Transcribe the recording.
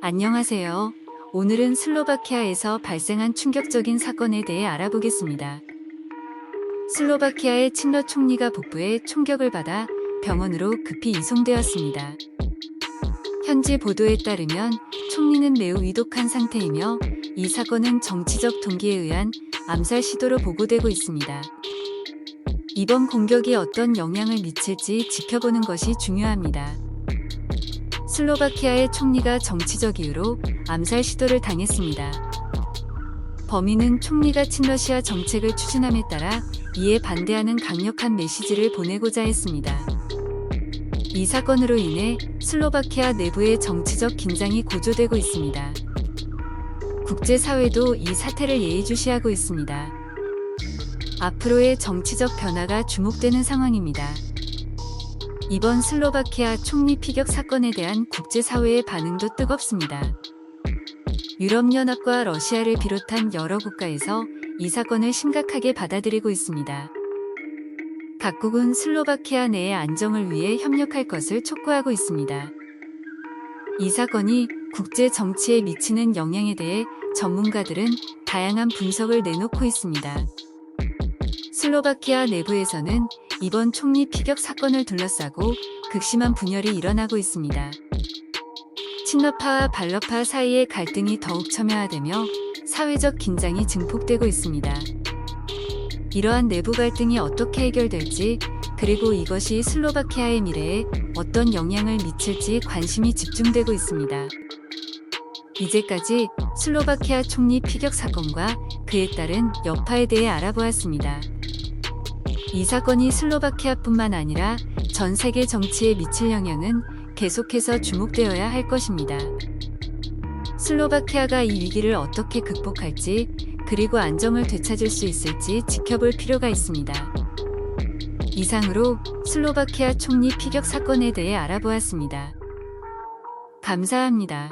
안녕하세요. 오늘은 슬로바키아에서 발생한 충격적인 사건에 대해 알아보겠습니다. 슬로바키아의 친러 총리가 복부에 총격을 받아 병원으로 급히 이송되었습니다. 현지 보도에 따르면 총리는 매우 위독한 상태이며 이 사건은 정치적 동기에 의한 암살 시도로 보고되고 있습니다. 이번 공격이 어떤 영향을 미칠지 지켜보는 것이 중요합니다. 슬로바키아의 총리가 정치적 이유로 암살 시도를 당했습니다. 범인은 총리가 친러시아 정책을 추진함에 따라 이에 반대하는 강력한 메시지를 보내고자 했습니다. 이 사건으로 인해 슬로바키아 내부의 정치적 긴장이 고조되고 있습니다. 국제사회도 이 사태를 예의주시하고 있습니다. 앞으로의 정치적 변화가 주목되는 상황입니다. 이번 슬로바키아 총리 피격 사건에 대한 국제사회의 반응도 뜨겁습니다. 유럽연합과 러시아를 비롯한 여러 국가에서 이 사건을 심각하게 받아들이고 있습니다. 각국은 슬로바키아 내의 안정을 위해 협력할 것을 촉구하고 있습니다. 이 사건이 국제 정치에 미치는 영향에 대해 전문가들은 다양한 분석을 내놓고 있습니다. 슬로바키아 내부에서는 이번 총리 피격 사건을 둘러싸고 극심한 분열이 일어나고 있습니다. 친러파와 발러파 사이의 갈등이 더욱 첨예화되며 사회적 긴장이 증폭되고 있습니다. 이러한 내부 갈등이 어떻게 해결될지 그리고 이것이 슬로바키아의 미래에 어떤 영향을 미칠지 관심이 집중되고 있습니다. 이제까지 슬로바키아 총리 피격 사건과 그에 따른 여파에 대해 알아보았습니다. 이 사건이 슬로바키아뿐만 아니라 전 세계 정치에 미칠 영향은 계속해서 주목되어야 할 것입니다. 슬로바키아가 이 위기를 어떻게 극복할지 그리고 안정을 되찾을 수 있을지 지켜볼 필요가 있습니다. 이상으로 슬로바키아 총리 피격 사건에 대해 알아보았습니다. 감사합니다.